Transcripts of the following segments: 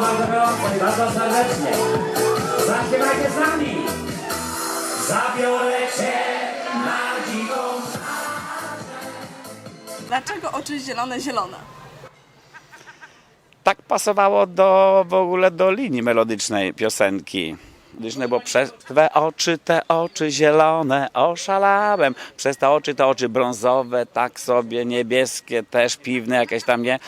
bardzo gorąco i bardzo serdecznie. Zaśpiewajcie z nami. Zabiorę cię na dziką Dlaczego oczy zielone, zielone? tak pasowało do w ogóle do linii melodycznej piosenki. Liczne, bo przez twe oczy, te oczy zielone oszalałem. Przez te oczy, te oczy brązowe, tak sobie niebieskie, też piwne jakieś tam, nie?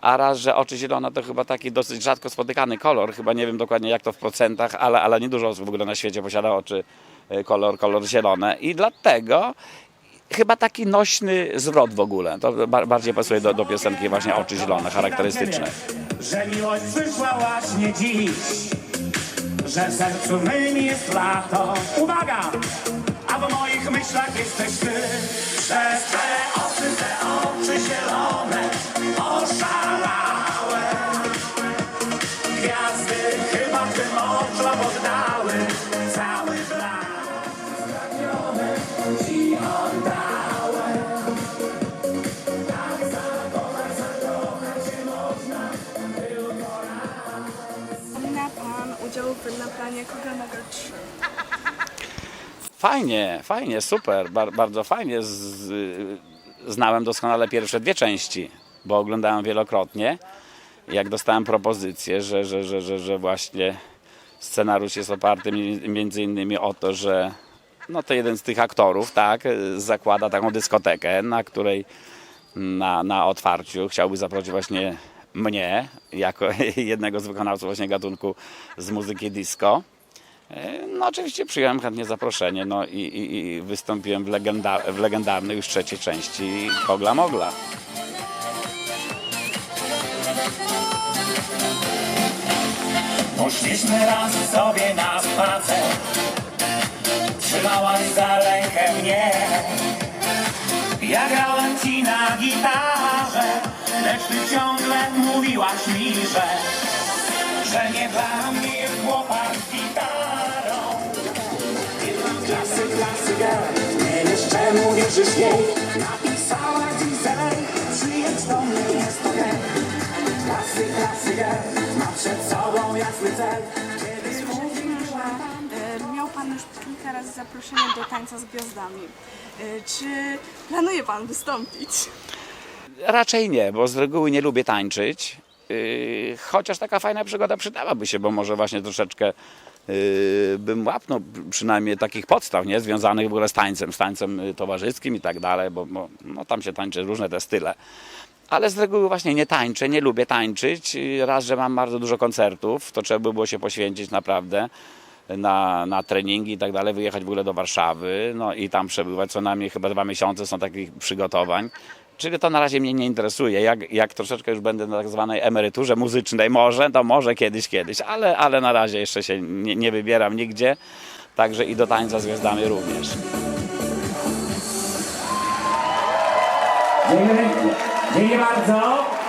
A raz, że oczy zielone to chyba taki dosyć rzadko spotykany kolor. Chyba nie wiem dokładnie jak to w procentach, ale, ale niedużo osób w ogóle na świecie posiada oczy e, kolor, kolor zielone. I dlatego chyba taki nośny zwrot w ogóle. To ba- bardziej pasuje do, do piosenki właśnie oczy zielone, charakterystyczne. Że miłość przyszła właśnie dziś Że sercu mym jest lato. Uwaga! A w moich myślach jesteś ty. Przez Pan udział w planie Kugel Mogel 3. Fajnie, fajnie, super, bar, bardzo fajnie. Z, znałem doskonale pierwsze dwie części, bo oglądałem wielokrotnie. Jak dostałem propozycję, że, że, że, że, że właśnie scenariusz jest oparty mi- między innymi o to, że no to jeden z tych aktorów, tak, zakłada taką dyskotekę, na której na, na otwarciu chciałby zaprosić właśnie mnie, jako jednego z wykonawców właśnie gatunku z muzyki disco. E, No oczywiście przyjąłem chętnie zaproszenie no i, i, i wystąpiłem w, legenda, w legendarnej już trzeciej części Kogla Mogla. Poszliśmy raz sobie na spacer Trzymałaś za rękę mnie Ja grałem ci na gitarze Lecz ty ciągle mówiłaś mi, że Że nie dla mnie chłopak z gitarą Jedna klasy, klasy girl Nie wiesz czemu wierzysz jej Napisała dzisiaj Przyjedź do mnie, jest okej Klasy, klasy girl Ma przed sobą jasny cel Kiedy Mówił, że e, miał Pan już kilka razy zaproszenie do tańca z gwiazdami. E, Czy planuje Pan wystąpić? Raczej nie, bo z reguły nie lubię tańczyć. Yy, chociaż taka fajna przygoda przydałaby się, bo może właśnie troszeczkę yy, bym łapnął przynajmniej takich podstaw, nie? Związanych w ogóle z tańcem, z tańcem y, towarzyskim i tak dalej, bo, bo no, tam się tańczy różne te style. Ale z reguły właśnie nie tańczę, nie lubię tańczyć. Raz, że mam bardzo dużo koncertów, to trzeba by było się poświęcić naprawdę na, na treningi i tak dalej, wyjechać w ogóle do Warszawy, no i tam przebywać co najmniej chyba dwa miesiące są takich przygotowań. Czyli to na razie mnie nie interesuje. Jak, jak troszeczkę już będę na tak zwanej emeryturze muzycznej, może, to może kiedyś, kiedyś, ale, ale na razie jeszcze się nie, nie wybieram nigdzie. Także i do tańca z gwiazdami również. Dziękuję, dziękuję bardzo.